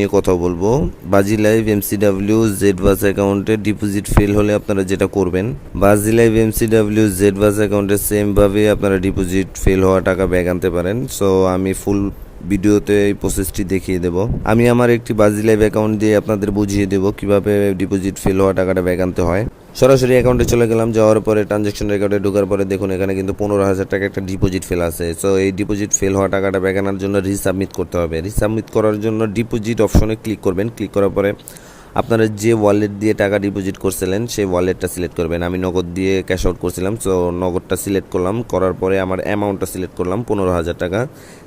নিয়ে কথা বলব। বাজি লাইভ এমসিডাব্লিউ জেড বাস অ্যাকাউন্টে ডিপোজিট ফেল হলে আপনারা যেটা করবেন, বাজি লাইভ এমসিডাব্লিউ জেড বাস অ্যাকাউন্টে সেমভাবে আপনারা ডিপোজিট ফেল হওয়া টাকা ব্যাগ আনতে পারেন। সো আমি ফুল ভিডিওতে এই প্রসেসটি দেখিয়ে দেব। আমি আমার একটি বাজি লাইভ অ্যাকাউন্ট দিয়ে আপনাদের বুঝিয়ে দেব কীভাবে ডিপোজিট ফেল হওয়া টাকাটা ব্যাক আনতে হয়। সরাসরি অ্যাকাউন্টে চলে গেলাম, যাওয়ার পরে ট্রানজ্যাকশন রেকর্ডে ঢোকার পরে দেখুন এখানে কিন্তু পনেরো হাজার টাকা একটা ডিপোজিট ফেল আছে। সো এই ডিপোজিট ফেল হওয়া টাকাটা ব্যাক আনার জন্য রিসাবমিট করতে হবে। রিসাবমিট করার জন্য ডিপোজিট অপশনে ক্লিক করবেন। ক্লিক করার পরে আপনারা যে ওয়ালেট দিয়ে টাকা ডিপোজিট করছিলেন, সেই ওয়ালেটটা সিলেক্ট করবেন। আমি নগদ দিয়ে ক্যাশ আউট করছিলাম সো নগদটা সিলেক্ট করলাম। করার পরে আমার অ্যামাউন্টটা সিলেক্ট করলাম, পনেরো হাজার টাকা।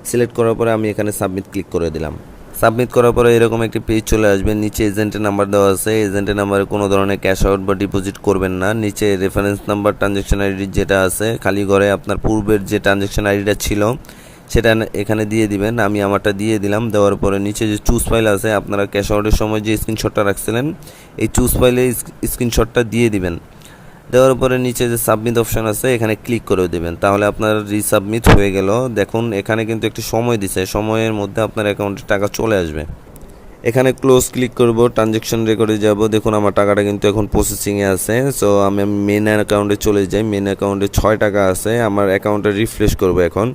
সিলেক্ট করার পরে আমি এখানে সাবমিট ক্লিক করে দিলাম। সাবমিট করার পরে এরকম একটি পেজ চলে আসবে, নিচে এজেন্টের নাম্বার দেওয়া আছে। এজেন্টের নাম্বারে কোনো ধরনের ক্যাশ আউট বা ডিপোজিট করবেন না। নিচে রেফারেন্স নাম্বার ট্রানজ্যাকশন আইডি যেটা আছে, খালি ঘরে আপনার পূর্বের যে ট্রানজ্যাকশন আইডিটা ছিল সেটা এখানে দিয়ে দিবেন। আমি আমারটা দিয়ে দিলাম। দেওয়ার পরে নিচে যে চুজ ফাইল আছে, আপনারা ক্যাশ আউটের সময় যে স্ক্রিনশটটা রাখছিলেন, এই চুজ ফাইলে স্ক্রিনশটটা দিয়ে দিবেন। দেওয়ার পরে নিচে যে সাবমিট অপশন আছে, এখানে ক্লিক করে দেবেন। তাহলে আপনার রিসাবমিট হয়ে গেল। দেখুন, এখানে কিন্তু একটি সময় দিছে। সময়ের মধ্যে আপনার অ্যাকাউন্টে টাকা চলে আসবে। এখানে ক্লোজ ক্লিক করব ট্রানজ্যাকশন রেকর্ডে যাব। দেখুন, আমার টাকাটা কিন্তু এখন প্রসেসিংয়ে আছে। সো আমি মেন অ্যাকাউন্টে চলে যাই। মেন অ্যাকাউন্টে ছয় টাকা আছে। আমার অ্যাকাউন্টে রিফ্রেশ করব এখন।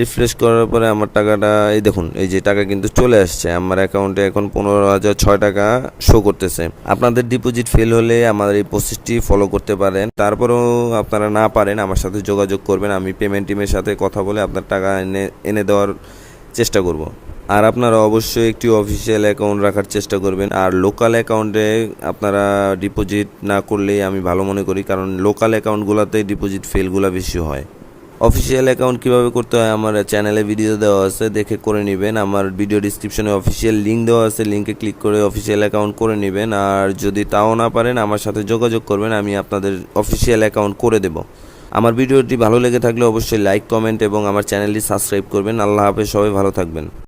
রিফ্রেশ করার পরে আমার টাকাটা, এই দেখুন, এই যে টাকা কিন্তু চলে আসছে। আমার অ্যাকাউন্টে এখন পনেরো হাজার ছয় টাকা শো করতেছে। আপনাদের ডিপোজিট ফেল হলে আমার এই প্রসেসটি ফলো করতে পারেন। তারপরেও আপনারা না পারেন, আমার সাথে যোগাযোগ করবেন। আমি পেমেন্ট টিমের সাথে কথা বলে আপনার টাকা এনে এনে দেওয়ার চেষ্টা করব। আর আপনারা অবশ্যই একটি অফিসিয়াল অ্যাকাউন্ট রাখার চেষ্টা করবেন। আর লোকাল অ্যাকাউন্টে আপনারা ডিপোজিট না করলেই আমি ভালো মনে করি, কারণ লোকাল অ্যাকাউন্টগুলোতে ডিপোজিট ফেলগুলো বেশি হয়। অফিসিয়াল অ্যাকাউন্ট কীভাবে করতে হয়, আমার চ্যানেলে ভিডিও দেওয়া আছে, দেখে করে নেবেন। আমার ভিডিও ডিসক্রিপশনে অফিসিয়াল লিঙ্ক দেওয়া আছে লিঙ্কে ক্লিক করে অফিসিয়াল অ্যাকাউন্ট করে নেবেন। আর যদি তাও না পারেন, আমার সাথে যোগাযোগ করবেন, আমি আপনাদের অফিসিয়াল অ্যাকাউন্ট করে দেব। আমার ভিডিওটি ভালো লেগে থাকলে অবশ্যই লাইক কমেন্ট এবং আমার চ্যানেলটি সাবস্ক্রাইব করবেন। আল্লাহ হাফেজ, সবাই ভালো থাকবেন।